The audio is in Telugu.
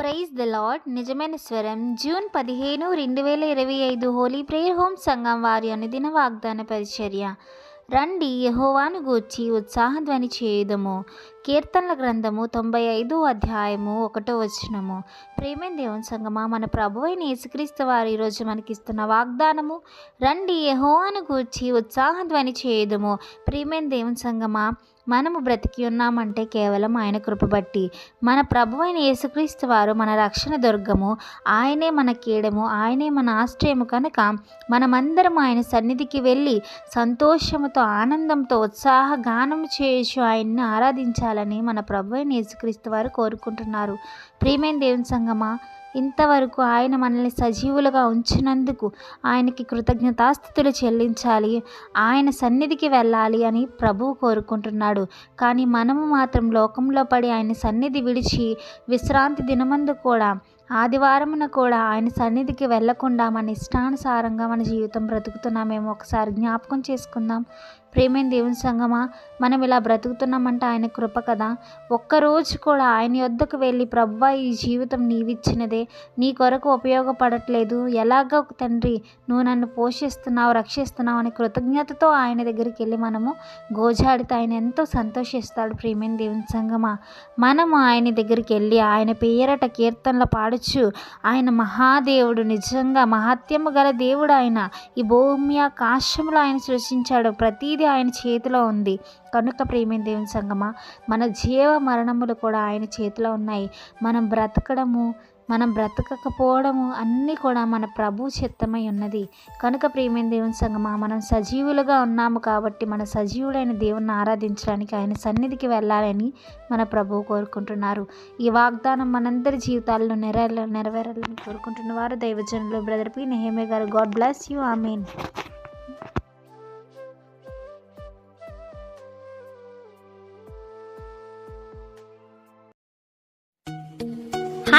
ప్రైజ్ ద లార్డ్ నిజమైన స్వరం. జూన్ పదిహేను రెండు వేల ఇరవై ఐదు హోలీ ప్రేయర్ హోమ్ సంఘం వారి అనుదిన వాగ్దాన పరిచర్య. రండి యహోవాను గూర్చి ఉత్సాహధ్వని చేయుదము. కీర్తనల గ్రంథము తొంభై ఐదు అధ్యాయము ఒకటో వచనము. ప్రేమే దేవుని సంగమా మన ప్రభు అయిన యేసుక్రీస్తు వారు ఈరోజు మనకిస్తున్న వాగ్దానము రండి యహోవాను గూర్చి ఉత్సాహధ్వని చేయుదము. ప్రేమే దేవుని సంగమా మనము బ్రతికి ఉన్నామంటే కేవలం ఆయన కృప బట్టి. మన ప్రభు అయిన యేసుక్రీస్తు వారు మన రక్షణ దుర్గము ఆయనే మన కీడము ఆయనే మన ఆశ్రయము కనుక మనమందరం ఆయన సన్నిధికి వెళ్ళి సంతోషముతో ఆనందంతో ఉత్సాహ గానం చేయొచ్చు ఆయన్ని ఆరాధించాలని మన ప్రభు అయిన యేసుక్రీస్తు వారు కోరుకుంటున్నారు. ప్రియమైన దేవుని సంగమా ఇంతవరకు ఆయన మనల్ని సజీవులుగా ఉంచినందుకు ఆయనకి కృతజ్ఞతాస్థుతులు చెల్లించాలి. ఆయన సన్నిధికి వెళ్ళాలి అని ప్రభువు కోరుకుంటున్నాడు. కానీ మనము మాత్రం లోకంలో పడి ఆయన సన్నిధి విడిచి విశ్రాంతి దినమందు కూడా ఆదివారమున కూడా ఆయన సన్నిధికి వెళ్ళకుండా మన ఇష్టానుసారంగా మన జీవితం బ్రతుకుతున్నామేమో ఒకసారి జ్ఞాపకం చేసుకుందాం. ప్రేమైన దేవుని సంగమా మనం ఇలా బ్రతుకుతున్నామంటే ఆయన కృప కదా. ఒక్కరోజు కూడా ఆయన యొద్దకు వెళ్ళి ప్రవ్వా ఈ జీవితం నీవిచ్చినదే. నీ కొరకు ఉపయోగపడట్లేదు. ఎలాగో తండ్రి నువ్వు నన్ను పోషిస్తున్నావు రక్షిస్తున్నావు అని కృతజ్ఞతతో ఆయన దగ్గరికి వెళ్ళి మనము గోజాడితే ఆయన ఎంతో సంతోషిస్తాడు ప్రేమైన దేవుని సంగమా. మనము ఆయన దగ్గరికి వెళ్ళి ఆయన పేరట కీర్తనలు పాడచ్చు ఆయన మహాదేవుడు నిజంగా మహత్యము గల దేవుడు ఆయన. ఈ భూమి ఆకాశములు ఆయన సృష్టించాడు. ప్రతి ప్రతిదీ ఆయన చేతిలో ఉంది. కనుక ప్రేమైన దేవుని సంగమా? మన జీవ మరణములు కూడా ఆయన చేతిలో ఉన్నాయి. మనం బ్రతకడము మనం బ్రతకకపోవడము అన్నీ కూడా మన ప్రభు చిత్తమై ఉన్నది. కనుక ప్రేమైన దేవుని సంగమా? మనం సజీవులుగా ఉన్నాము కాబట్టి మన సజీవుడైన దేవుణ్ణి ఆరాధించడానికి ఆయన సన్నిధికి వెళ్ళాలని మన ప్రభువు కోరుకుంటున్నారు. ఈ వాగ్దానం మనందరి జీవితాల్లో నెరవేర నెరవేరాలని కోరుకుంటున్న వారు దైవజనులు. Brother P. నెహేమే గారు God bless you. Amen.